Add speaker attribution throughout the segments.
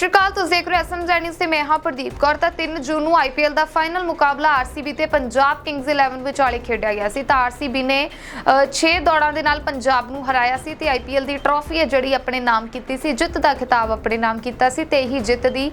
Speaker 1: ਸ਼੍ਰੀ ਅਕਾਲ ਤੁਸੀਂ ਦੇਖ ਰਹੇ ਹੋ ਐਸਐਮ ਜੈਨਿਸ ਤੇ ਮੈਂ ਹਾਂ ਪ੍ਰਦੀਪ ਕੌਰ। ਤਾਂ 3 ਜੂਨ ਨੂੰ ਆਈਪੀਐਲ ਦਾ ਫਾਈਨਲ ਮੁਕਾਬਲਾ ਆਰਸੀਬੀ ਤੇ ਪੰਜਾਬ ਕਿੰਗਸ 11 ਵਿਚਾਲੇ ਖੇਡਿਆ ਗਿਆ ਸੀ। ਤਾਂ ਆਰਸੀਬੀ ਨੇ 6 ਦੌੜਾਂ ਦੇ ਨਾਲ ਪੰਜਾਬ ਨੂੰ ਹਰਾਇਆ ਸੀ ਤੇ ਆਈਪੀਐਲ ਦੀ ਟਰੋਫੀ ਹੈ ਜਿਹੜੀ ਆਪਣੇ ਨਾਮ ਕੀਤੀ ਸੀ, ਜਿੱਤ ਦਾ ਖਿਤਾਬ ਆਪਣੇ ਨਾਮ ਕੀਤਾ ਸੀ ਤੇ ਇਹੀ ਜਿੱਤ ਦੀ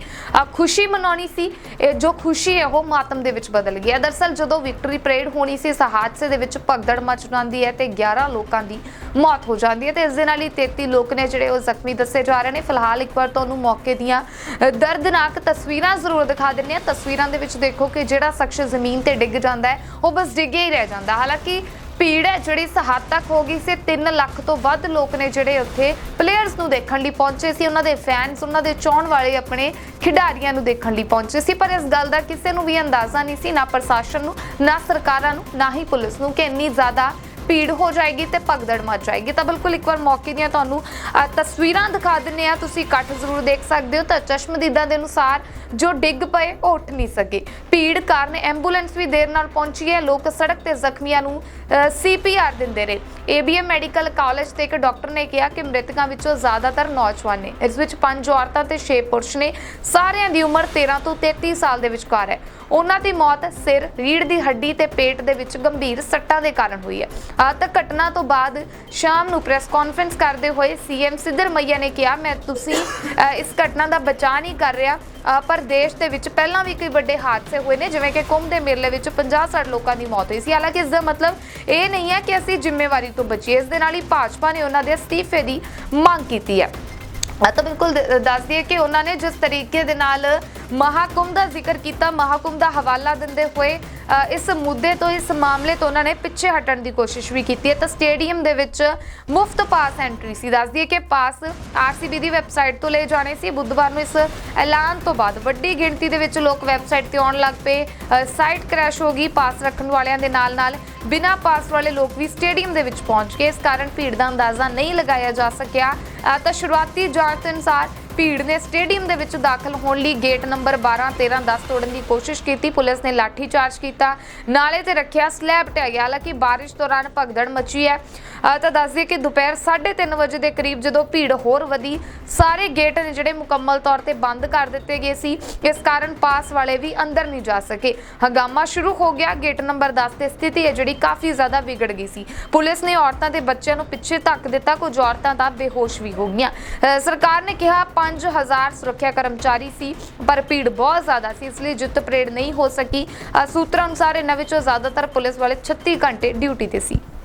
Speaker 1: ਖੁਸ਼ੀ ਮਨਾਉਣੀ ਸੀ। ਇਹ ਜੋ ਖੁਸ਼ੀ ਹੈ ਉਹ ਮਾਤਮ ਦੇ ਵਿੱਚ ਬਦਲ ਗਈ ਹੈ। ਦਰਸਲ ਜਦੋਂ ਵਿਕਟਰੀ ਪਰੇਡ ਹੋਣੀ ਸੀ, ਇਸ ਹਾਦਸੇ ਦੇ ਵਿੱਚ ਭਗਦੜ ਮਚ ਜਾਂਦੀ ਹੈ ਤੇ 11 ਲੋਕਾਂ ਦੀ ਮੌਤ ਹੋ ਜਾਂਦੀ ਹੈ ਤੇ ਇਸ ਦੇ ਨਾਲ ਹੀ 33 ਲੋਕ ਨੇ ਜਿਹੜੇ ਉਹ ਜ਼ਖਮੀ ਦੱਸੇ ਜਾ ਰਹੇ ਨੇ। ਫਿਲਹਾਲ ਇੱਕ ਵਾਰ ਤੁਹਾਨੂੰ ਮੌਕੇ ਦੀਆਂ ਅ, ਦਰਦਨਾਕ ਤਸਵੀਰਾਂ ਜ਼ਰੂਰ ਦਿਖਾ ਦਿੰਦੇ ਆ ਤਸਵੀਰਾਂ ਦੇ ਵਿੱਚ ਦੇਖੋ ਕਿ ਜਿਹੜਾ ਸ਼ਖਸ ਜ਼ਮੀਨ ਤੇ ਡਿੱਗ ਜਾਂਦਾ ਹੈ ਉਹ ਬਸ ਡਿੱਗਿਆ ਹੀ ਰਹਿ ਜਾਂਦਾ। ਹਾਲਾਂਕਿ ਭੀੜ ਹੈ ਜਿਹੜੀ ਇਸ ਤੱਕ ਹੋ ਗਈ ਸੀ 3 ਲੱਖ ਤੋਂ ਵੱਧ ਲੋਕ ਨੇ ਜਿਹੜੇ ਉੱਥੇ ਪਲੇਅਰਸ ਨੂੰ ਦੇਖਣ ਲਈ ਪਹੁੰਚੇ ਸੀ। ਉਹਨਾਂ ਦੇ ਫੈਨਸ ਉਹਨਾਂ ਦੇ ਚਾਹਣ ਵਾਲੇ ਆਪਣੇ ਖਿਡਾਰੀਆਂ ਨੂੰ ਦੇਖਣ ਲਈ ਪਹੁੰਚੇ ਸੀ। ਪਰ ਇਸ ਗੱਲ ਦਾ ਕਿਸੇ ਨੂੰ ਵੀ ਅੰਦਾਜ਼ਾ ਨਹੀਂ ਸੀ ਨਾ ਪ੍ਰਸ਼ਾਸਨ ਨੂੰ ਨਾ ਸਰਕਾਰਾਂ ਨੂੰ ਨਾ ਹੀ ਪੁਲਿਸ ਨੂੰ ਕਿ ਇੰਨੀ ਜ਼ਿਆਦਾ ਭੀੜ ਹੋ ਜਾਏਗੀ ਤੇ ਭਗਦੜ ਮਚ ਜਾਏਗੀ। ਤਾਂ ਬਿਲਕੁਲ ਇੱਕ ਵਾਰ ਮੌਕੇ ਦੀਆਂ ਤੁਹਾਨੂੰ ਤਸਵੀਰਾਂ ਦਿਖਾ ਦਿੰਨੇ ਆ ਤੁਸੀਂ ਇਕੱਠ ਜ਼ਰੂਰ ਦੇਖ ਸਕਦੇ ਹੋ। ਤਾਂ ਚਸ਼ਮਦੀਦਾਂ ਦੇ ਅਨੁਸਾਰ ਜੋ ਡਿੱਗ ਪਏ, ਉਹ ਉੱਠ ਨਹੀਂ ਸਕੇ। ਭੀੜ ਕਾਰਨ ਐਂਬੂਲੈਂਸ ਵੀ ਦੇਰ ਨਾਲ ਪਹੁੰਚੀ ਹੈ। ਲੋਕ ਸੜਕ ਤੇ ਜ਼ਖਮੀਆਂ ਨੂੰ ਸੀਪੀਆਰ ਦਿੰਦੇ ਰਹੇ। ਏਬੀਐਮ ਮੈਡੀਕਲ ਕਾਲਜ ਤੇ ਇੱਕ ਡਾਕਟਰ ਨੇ ਕਿਹਾ ਕਿ ਮ੍ਰਿਤਕਾਂ ਵਿੱਚੋਂ ਜ਼ਿਆਦਾਤਰ ਨੌਜਵਾਨ ਨੇ। ਇਸ ਵਿੱਚ ਪੰਜ ਔਰਤਾਂ ਤੇ 6 ਪੁਰਸ਼ ਨੇ। ਸਾਰਿਆਂ ਦੀ ਉਮਰ 13 ਤੋਂ 33 ਸਾਲ ਦੇ ਵਿਚਕਾਰ ਹੈ। ਉਹਨਾਂ ਦੀ ਮੌਤ ਸਿਰ ਰੀੜ ਦੀ ਹੱਡੀ ਤੇ ਪੇਟ ਦੇ ਵਿੱਚ ਗੰਭੀਰ ਸੱਟਾਂ ਦੇ ਕਾਰਨ ਹੋਈ ਹੈ। ਤਾਂ ਘਟਨਾ ਤੋਂ ਬਾਅਦ ਸ਼ਾਮ ਨੂੰ ਪ੍ਰੈਸ ਕਾਨਫਰੰਸ ਕਰਦੇ ਹੋਏ ਸੀਐਮ ਸਿੱਧਰ ਮਈਆ ਨੇ ਕਿਹਾ, ਮੈਂ ਤੁਸੀਂ ਇਸ ਘਟਨਾ ਦਾ ਬਚਾਅ ਨਹੀਂ ਕਰ ਰਿਹਾ। ਪਰ ਦੇਸ਼ ਦੇ ਵਿੱਚ ਪਹਿਲਾਂ ਵੀ ਕਈ ਵੱਡੇ ਹਾਦਸੇ ਹੋਏ ਨੇ, ਜਿਵੇਂ ਕਿ ਕੁੰਭ ਦੇ ਮੇਲੇ ਵਿੱਚ 50-60 ਲੋਕਾਂ ਦੀ ਮੌਤ ਹੋਈ ਸੀ। ਹਾਲਾਂਕਿ ਇਸ ਦਾ ਮਤਲਬ ਇਹ ਨਹੀਂ ਹੈ ਕਿ ਅਸੀਂ ਜ਼ਿੰਮੇਵਾਰੀ ਤੋਂ ਬਚੀਏ। ਇਸ ਦੇ ਨਾਲ ਹੀ ਭਾਜਪਾ ਨੇ ਉਹਨਾਂ ਦੇ ਅਸਤੀਫੇ ਦੀ ਮੰਗ ਕੀਤੀ ਹੈ। ਤਾਂ ਬਿਲਕੁਲ ਦ- ਦੱਸ ਦਈਏ ਕਿ ਉਹਨਾਂ ਨੇ ਜਿਸ ਤਰੀਕੇ ਦੇ ਨਾਲ ਮਹਾਕੁੰਭ ਦਾ ਜ਼ਿਕਰ ਕੀਤਾ, ਮਹਾਕੁੰਭ ਦਾ ਹਵਾਲਾ ਦਿੰਦੇ ਹੋਏ ਇਸ ਮੁੱਦੇ ਤੋਂ, ਇਸ ਮਾਮਲੇ ਤੋਂ ਉਹਨਾਂ ਨੇ ਪਿੱਛੇ ਹਟਣ ਦੀ ਕੋਸ਼ਿਸ਼ ਵੀ ਕੀਤੀ ਹੈ। ਤਾਂ ਸਟੇਡੀਅਮ ਦੇ ਵਿੱਚ ਮੁਫਤ ਪਾਸ ਐਂਟਰੀ ਸੀ। ਦੱਸ ਦਈਏ ਕਿ ਪਾਸ ਆਰਸੀਬੀ ਦੀ ਵੈਬਸਾਈਟ ਤੋਂ ਲਏ ਜਾਣੇ ਸੀ। ਬੁੱਧਵਾਰ ਨੂੰ ਇਸ ਐਲਾਨ ਤੋਂ ਬਾਅਦ ਵੱਡੀ ਗਿਣਤੀ ਦੇ ਵਿੱਚ ਲੋਕ ਵੈਬਸਾਈਟ ਤੇ ਆਉਣ ਲੱਗ ਪਏ। ਸਾਈਟ ਕ੍ਰੈਸ਼ ਹੋ ਗਈ। ਪਾਸ ਰੱਖਣ ਵਾਲਿਆਂ ਦੇ ਨਾਲ ਨਾਲ ਬਿਨਾਂ ਪਾਸ ਵਾਲੇ ਲੋਕ ਵੀ ਸਟੇਡੀਅਮ ਦੇ ਵਿੱਚ ਪਹੁੰਚ ਗਏ। ਇਸ ਕਾਰਨ ਭੀੜ ਦਾ ਅੰਦਾਜ਼ਾ ਨਹੀਂ ਲਗਾਇਆ ਜਾ ਸਕਿਆ। ਤਾਂ ਸ਼ੁਰੂਆਤੀ ਜਾਂਚ ਅਨੁਸਾਰ ਭੀੜ ਨੇ ਸਟੇਡੀਅਮ ਦੇ ਵਿੱਚ ਦਾਖਲ ਹੋਣ ਲਈ ਗੇਟ ਨੰਬਰ 12 13 10 ਤੋੜਨ ਦੀ ਕੋਸ਼ਿਸ਼ ਕੀਤੀ। ਪੁਲਿਸ ਨੇ ਲਾਠੀ ਚਾਰਜ ਕੀਤਾ। ਨਾਲੇ ਤੇ ਰੱਖਿਆ ਸਲੈਬ ਟਿਆ ਗਿਆ ਹਾਲਾਂਕਿ ਬਾਰਿਸ਼ ਦੌਰਾਨ ਭਗਦੜ ਮਚੀ ਹੈ। ਤਾਂ ਦੱਸ ਦਈਏ ਕਿ ਦੁਪਹਿਰ 3:30 ਵਜੇ ਦੇ ਕਰੀਬ ਜਦੋਂ ਭੀੜ ਹੋਰ ਵਧੀ ਸਾਰੇ ਗੇਟ ਨੇ ਜਿਹੜੇ ਮੁਕੰਮਲ ਤੌਰ ਤੇ ਬੰਦ ਕਰ ਦਿੱਤੇ ਗਏ ਸੀ ਇਸ ਕਾਰਨ ਪਾਸ ਵਾਲੇ ਵੀ ਅੰਦਰ ਨਹੀਂ ਜਾ ਸਕੇ। ਹੰਗਾਮਾ ਸ਼ੁਰੂ ਹੋ ਗਿਆ। ਗੇਟ ਨੰਬਰ 10 ਤੇ ਸਥਿਤੀ ਹੈ ਜਿਹੜੀ ਕਾਫੀ ਜ਼ਿਆਦਾ ਵਿਗੜ ਗਈ ਸੀ। ਪੁਲਿਸ ਨੇ ਔਰਤਾਂ ਤੇ ਬੱਚਿਆਂ ਨੂੰ ਪਿੱਛੇ ਧੱਕ ਦਿੱਤਾ। ਕੁਝ ਔਰਤਾਂ ਤਾਂ ਬੇਹੋਸ਼ ਵੀ ਹੋ ਗਈਆਂ। ਅ, ਸਰਕਾਰ ਨੇ ਕਿਹਾ 5000 ਸੁਰੱਖਿਆ ਕਰਮਚਾਰੀ ਸੀ, ਪਰ ਭੀੜ ਬਹੁਤ ਜ਼ਿਆਦਾ ਸੀ, ਇਸ ਲਈ ਜਿੱਤ ਪਰੇਡ ਨਹੀਂ ਹੋ ਸਕੀ। ਸੂਤਰਾਂ ਅਨੁਸਾਰ ਇਹਨਾਂ ਵਿੱਚੋਂ ਜ਼ਿਆਦਾਤਰ ਪੁਲਿਸ ਵਾਲੇ 36 ਘੰਟੇ ਡਿਊਟੀ ਤੇ ਸੀ।